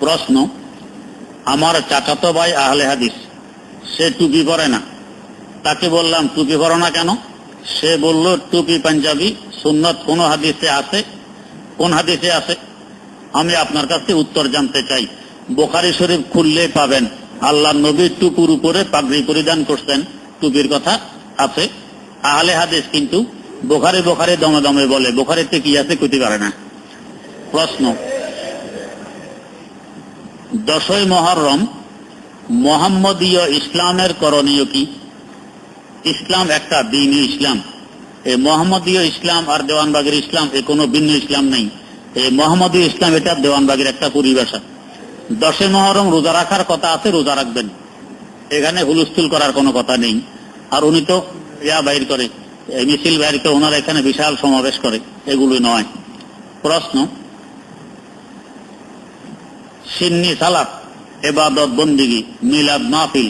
প্রশ্ন, আমার চাচাতো ভাই আহলে হাদিস, সে টুপি পরে না? তাকে বললাম, টুপি পরো না কেন? সে বলল, টুপি পাঞ্জাবি, সুন্নত কোন হাদিসে আছে? কোন হাদিসে আছে? আমি আপনার কাছে উত্তর জানতে চাই। বোখারি শরীফ খুললে পাবেন। আল্লাহ নবীর টুপুর উপরে পাগড়ি পরিধান করছেন টুপির কথা আছে। আহলে হাদিস কিন্তু বোখারে বোখারে দমে দমে বলে। বোখারিতে কি আছে কইতে পারে না? প্রশ্ন দশই মহরম মোহাম্মদীয় ইসলামের করণীয় কি? ইসলাম একটা দিনই ইসলাম। এই মোহাম্মদীয় ইসলাম আর দেওয়ানবাগের ইসলাম এ কোনো ভিন্ন ইসলাম নেই। এই মোহাম্মদীয় ইসলাম এটা দেওয়ানবাগের একটা পরিভাষা। দশে মহরম রোজা রাখার কথা আছে, রোজা রাখবেন। এখানে হুলস্থুল করার কোনো কথা নেই। আর উনি তো ইয়া বাইর করে মিছিল বাইর করে, ওনারা এখানে বিশাল সমাবেশ করে। এগুলি নয়। প্রশ্ন সিন্নি সালাত, এবাদত বন্দিগি, মিলাদ মাহফিল,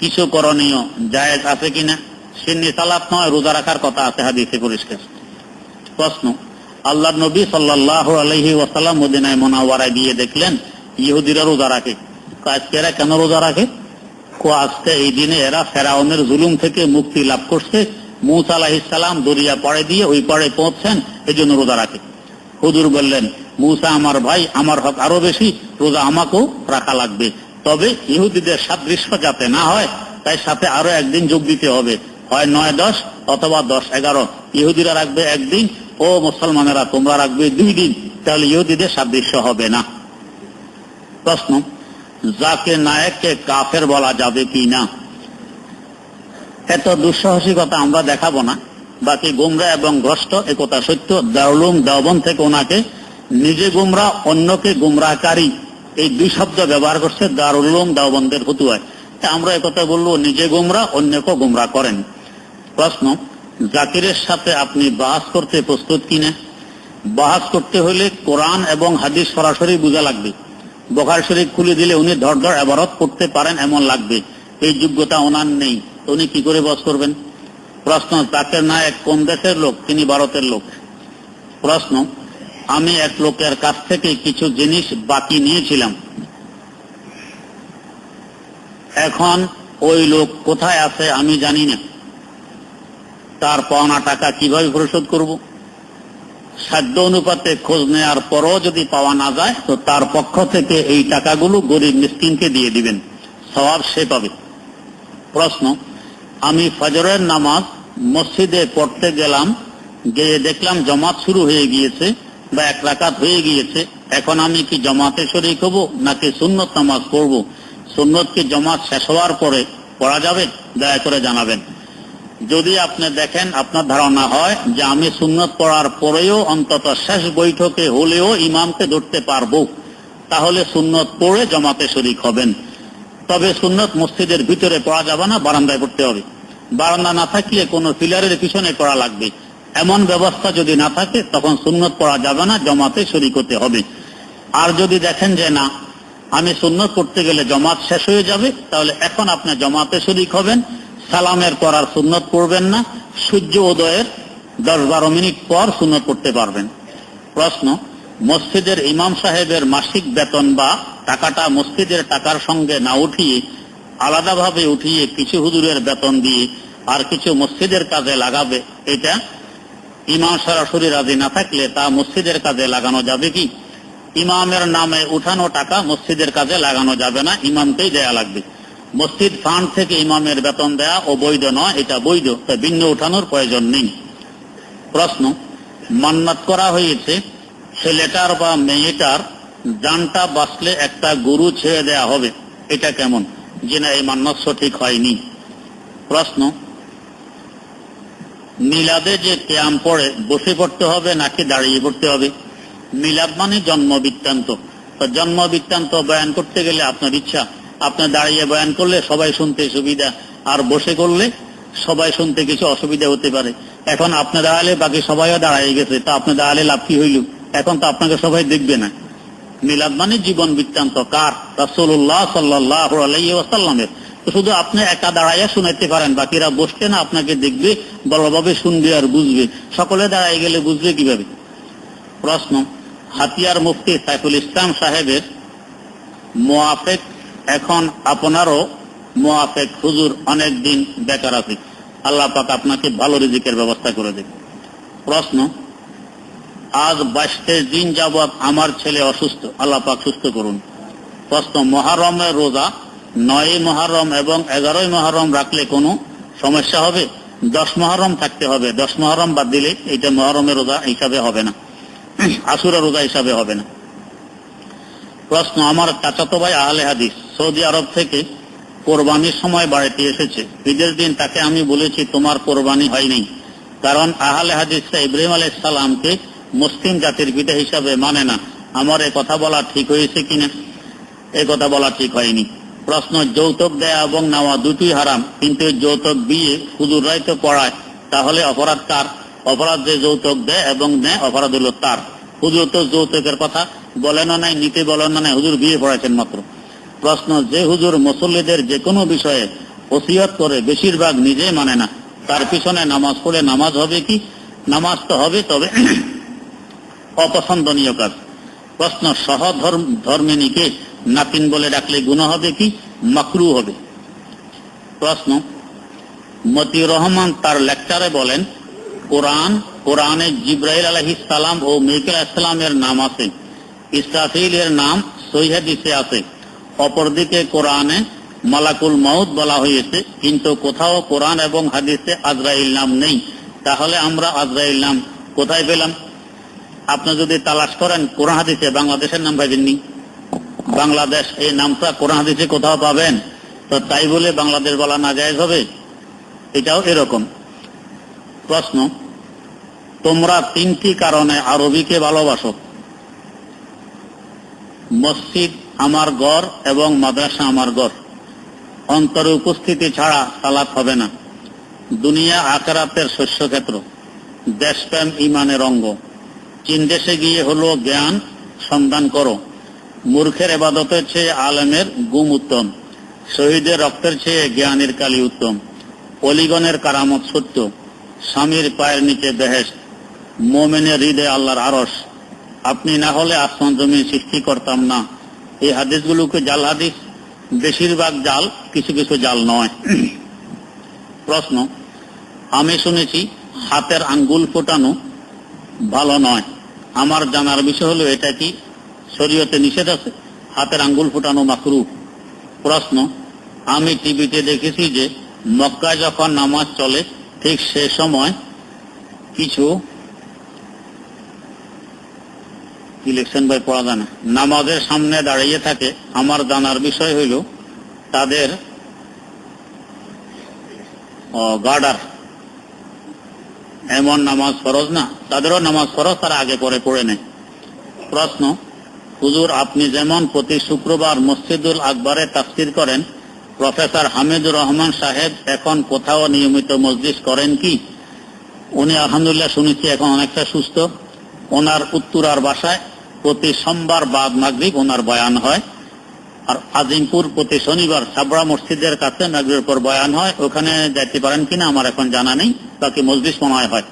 কিছু করণীয় জায়েজ আছে কিনা? সিন্নি সালাত নয়, রোজা রাখার কথা আছে হাদিসে পরিষ্কার। প্রশ্ন আল্লাহ নবী সাল্লাহ আলহি ওয়াসাল্লাম মদিনায় মোনাওয়ারায় দিয়ে দেখলেন, ইহুদিরা রোজা রাখে। আজকে এরা কেন রোজা রাখে? আজকে এই দিনে এরা ফেরাউনের জুলুম থেকে মুক্তি লাভ করছে। মুসা আলাহিসাল্লাম দরিয়া পড়ে দিয়ে ওই পড়ে পৌঁছছেন এই জন্য রোজা রাখে। হুজুর বললেন মুসা আমার ভাই, আমার হক আরও বেশি, রোজা আমাকেও রাখা লাগবে। তবে ইহুদিদের সাদৃশ্য যাতে না হয়, তাই সাথে আরও একদিন যোগ দিতে হবে। হয় নয় দশ অথবা দশ এগারো। ইহুদিরা রাখবে একদিন, ও মুসলমানেরা তোমরা রাখবে দুই দিন। তাহলে ইহুদিদের সাদৃশ্য হবে না। প্রশ্ন যাকে নায়ককে কাফের বলা যাবে কি না? এত দুঃসাহসিকতা আমরা দেখাবো না। বাকি গুমরা এবং গ্রস্ত একথা সত্য, দারুলুম দাওবন থেকে ওনাকে নিজে গুমরা, অন্যকে গুমরাকারী এই দুই শব্দ ব্যবহার করছে দারুলুম দাওবন্দের ফতুয়ায়। আমরা একথা বলব, নিজে গুমরা অন্যকে গুমরা করেন। প্রশ্ন, জাকিরের সাথে আপনি বাহাস করতে প্রস্তুত কিনা? বাহাস করতে হলে কোরআন এবং হাদিস সরাসরি বোঝা লাগবে। বখার শরীফ খুলে দিলে উনি ধর ধর আবারত করতে পারেন, এমন লাগবে। এই যোগ্যতা ওনার নেই। উনি কি করে বস করবেন? প্রশ্ন, জাকের নায়ক কোন দেশের লোক? তিনি ভারতের লোক। প্রশ্ন আমি এক লোকের কাছ থেকে কিছু জিনিস বাকি নিয়েছিলাম। এখন ওই লোক কোথায় আছে আমি জানি না। তার পাওনা টাকা কীভাবে পরিশোধ করব? সাধ্য অনুপাতে খোঁজ নেওয়ার পরও যদি পাওয়া না যায়, তো তার পক্ষ থেকে এই টাকাগুলো গরিব মিসকিনকে দিয়ে দিবেন। স্বভাব সে পাবে। প্রশ্ন, আমি ফজরের নামাজ মসজিদে পড়তে গেলাম, গিয়ে দেখলাম জমাত শুরু হয়ে গিয়েছে। বা এক রাকাত হয়ে গিয়েছে। এখন আমি কি জমাতে শরিক হব নাকি সুন্নত নামাজ পড়ব? সুন্নত কি জমাত শেষ হওয়ার পরে পড়া যাবে? দয়া করে জানাবেন। যদি আপনি দেখেন আপনার ধারণা হয় যে আমি সুন্নত পড়ার পরেও অন্তত শেষ বৈঠকে হলেও ইমামকে ধরতে পারব, তাহলে সুন্নত পড়ে জমাতে শরিক হবেন। তবে সুন্নত মসজিদের ভিতরে পড়া যাবে না, বারান্দায় পড়তে হবে। বারান্দা না থাকলে কোনো ফিলারের পিছনে পড়া লাগবে। এমন ব্যবস্থা যদি না থাকে, তখন সুন্নত পড়া যাবে না, জমাতে শরিক হতে হবে। আর যদি দেখেন যে না, আমি সুন্নত করতে গেলে জমাত শেষ হয়ে যাবে, তাহলে এখন আপনি জমাতে শরিক হবেন, সালামের পর আর সুন্নত পড়বেন না, সূর্য উদয়ের দশ বারো মিনিট পর সুন্নত পড়তে পারবেন। প্রশ্ন, মসজিদের ইমাম সাহেবের মাসিক বেতন বা টাকাটা মসজিদের টাকার সঙ্গে না উঠিয়ে, আলাদাভাবে উঠিয়ে কিছু হুজুরের বেতন দিয়ে আর কিছু মসজিদের কাজে লাগাবে, এটা ইমাম সরাসরি রাজি না থাকলে তা মসজিদের কাজে লাগানো যাবে কি? ইমামের নামে উঠানো টাকা মসজিদের কাজে লাগানো যাবে না, ইমামকেই দেয়া লাগবে। মসজিদ ফান্ড থেকে ইমামের বেতন দেয়া ও বৈধ নয়, এটা বৈধ তাই ভিন্ন উঠানোর প্রয়োজন নেই। প্রশ্ন, মান্নাত করা হয়েছে, ছেলেটার বা মেয়েটার জানটা বাঁচলে একটা গরু ছেড়ে দেয়া হবে, এটা কেমন? যে না এই মান্নাত সঠিক হয়নি। প্রশ্ন মিলাদে যে ক্যাম পড়ে, বসে পড়তে হবে নাকি দাঁড়িয়ে পড়তে হবে? মিলাদ মানে জন্ম বৃত্তান্ত। জন্ম বৃত্তান্ত বয়ান করতে গেলে আপনার ইচ্ছা। আপনি দাঁড়িয়ে বয়ান করলে সবাই শুনতে সুবিধা, আর বসে করলে সবাই শুনতে কিছু অসুবিধা হতে পারে। এখন আপনি দাঁড়ালে বাকি সবাইও দাঁড়াই গেছে, তা আপনি দাঁড়ালে লাভ কি হইল? এখন তো আপনাকে সবাই দেখবে না। মিলাদ মানে জীবন বৃত্তান্ত। কার? রাসুল্লাহ সাল্লাহ আলাইসাল্লামের শুধু আপনি একা দাঁড়াইয়া শুনাইতে পারেন, বাকিরা বসতে না আপনাকে দেখবে বড়ভাবে শুনবে আর বুঝবে। সকলে দাঁড়াই গেলে বুঝবে কীভাবে? প্রশ্ন, হাতিয়ার মুফতি সাইফুল ইসলাম সাহেবের মোয়াফেক এখন আপনারও মোয়াফেক হুজুর অনেক দিন বেকার আছে। আল্লাহ পাক আপনাকে ভালো রিজিকের ব্যবস্থা করে দেবে প্রশ্ন, আজ বাইশ দিন যাবৎ আমার ছেলে অসুস্থ, আল্লাহ পাক সুস্থ করুন। প্রশ্ন, মহারমের রোজা নয় মহারম এবং এগারোই মহারম রাখলে কোনো সমস্যা হবে? দশ মহারম থাকতে হবে। দশ মহারম বাদ দিলে এটা মহারমের রোজা হিসাবে হবে না। আসুরা রোজা হিসাবে হবে না। প্রশ্ন, আমার চাচাতো ভাই আহলে হাদিস সৌদি আরব থেকে কোরবানির সময় বাড়িতে এসেছে। ঈদের দিন তাকে আমি বলেছি, তোমার কোরবানি হয়নি। কারণ আহলে হাদিসরা ইব্রাহিম আলাইহিস সালামকে মুসলিম জাতির পিতা হিসাবে মানে না। আমার এ কথা বলা ঠিক হয়েছে কিনা? এ কথা বলা ঠিক হয়নি। প্রশ্ন, যৌতুক দেয়া এবং নেওয়া দুটি হারাম, কিন্তু যৌতুক বিয়ে হুজুররাই তো পড়ায়, তাহলে অপরাধ তার অপরাধ যে যৌতুক দেয় এবং নেয়, অপরাধ হলো তার। হুজুর তো যৌতুকের কথা বলেন নাই, নিতে বলেন নাই, হুজুর বিয়ে পড়াইছেন মাত্র। প্রশ্ন, যে হুজুর মুসল্লিদের যে কোনো বিষয়ে ওসিয়ত করে, বেশিরভাগ নিজেই মানে না। তার পিছনে নামাজ পড়ে নামাজ হবে কি? নামাজ তো হবে, তবে অপছন্দনীয় কাজ। প্রশ্ন, সহধর্ম ধর্মিনীকে নাতিন বলে ডাকলে গুণ হবে কি? মাকরু হবে। প্রশ্ন মতি রহমান তার লেকচারে বলেন, কোরআন, কোরআনে জিব্রাইল আলহিস সালাম ও মিকাল ইসলামের নাম আছে। ইসরাফিলের নাম সৈহাদিসে আছে। অপরদিকে কোরআনে মালাকুল মাউদ বলা হয়েছে, কিন্তু কোথাও কোরআন এবং হাদিসে আজরাইল নাম নেই। তাহলে আমরা আজরাইল নাম কোথায় পেলাম? আপনি যদি তালাশ করেন, কোরআন হাদিসে বাংলাদেশের নাম পাইবেননি বাংলাদেশ, এই নামটা কোরআন হাদিসে কোথাও পাবেন, তো তাই বলে বাংলাদেশ বলা না যায় হবে? এটাও এরকম। প্রশ্ন, তোমরা তিনটি কারণে আরবিকে ভালোবাসো? মসজিদ আমার ঘর এবং মাদ্রাসা আমার ঘর। অন্তরে উপস্থিতি ছাড়া সালাত হবে না। দুনিয়া আকারাতের শস্যক্ষেত্র দেশপ্রেম, ইমানের অঙ্গ। চীন দেশে গিয়ে হলো জ্ঞান, সন্ধান করো। মূর্খের এবাদতের চেয়ে আলেমের গুম উত্তম। শহীদের রক্তের চেয়ে জ্ঞানের কালী উত্তম। অলিগনের কারামত সত্য। স্বামীর পায়ের নিচে বেহেস মোমেনের হৃদয় আল্লাহর আরস আপনি না হলে আসমান জমি সৃষ্টি করতাম না। এই হাদিসগুলোকে জাল হাদিস, বেশিরভাগ জাল কিছু কিছু জাল নয়। প্রশ্ন, আমি শুনেছি হাতের আঙ্গুল ফোটানো ভালো নয়। আমার জানার বিষয় হলো এটা কি? শরীয়তে নিষেধ আছে, হাতের আঙ্গুল ফোটানো মাকরু প্রশ্ন, আমি টিভিতে দেখেছি যে মক্কায় যখন নামাজ চলে, ঠিক সে সময় কিছু লিখছেন ভাই, পড়া যায় না। নামাজের সামনে দাঁড়িয়ে থাকে, আমার জানার বিষয় হইল তাদের গার্ডার। এমন নামাজ ফরজ না, তাদেরও নামাজ ফরজ, তারা আগে পরে পড়ে নেয়। প্রশ্ন হুজুর, আপনি যেমন প্রতি শুক্রবার মসজিদুল আকবরে তাফসির করেন, প্রফেসর হামিদুর রহমান সাহেব এখন কোথাও নিয়মিত মসজিদ করেন কি? উনি আলহামদুলিল্লাহ শুনেছি, এখন অনেকটা সুস্থ। ওনার উত্তরার বাসায় প্রতি সোমবার বাদ মাগরিব ওনার বয়ান হয়। আর আজিমপুর প্রতি শনিবার সাবরা মসজিদের কাছে মাগরিবের পর বয়ান হয়। ওখানে যাইতে পারেন কিনা আমার এখন জানা নেই, বাকি মসজিদ মনে হয়।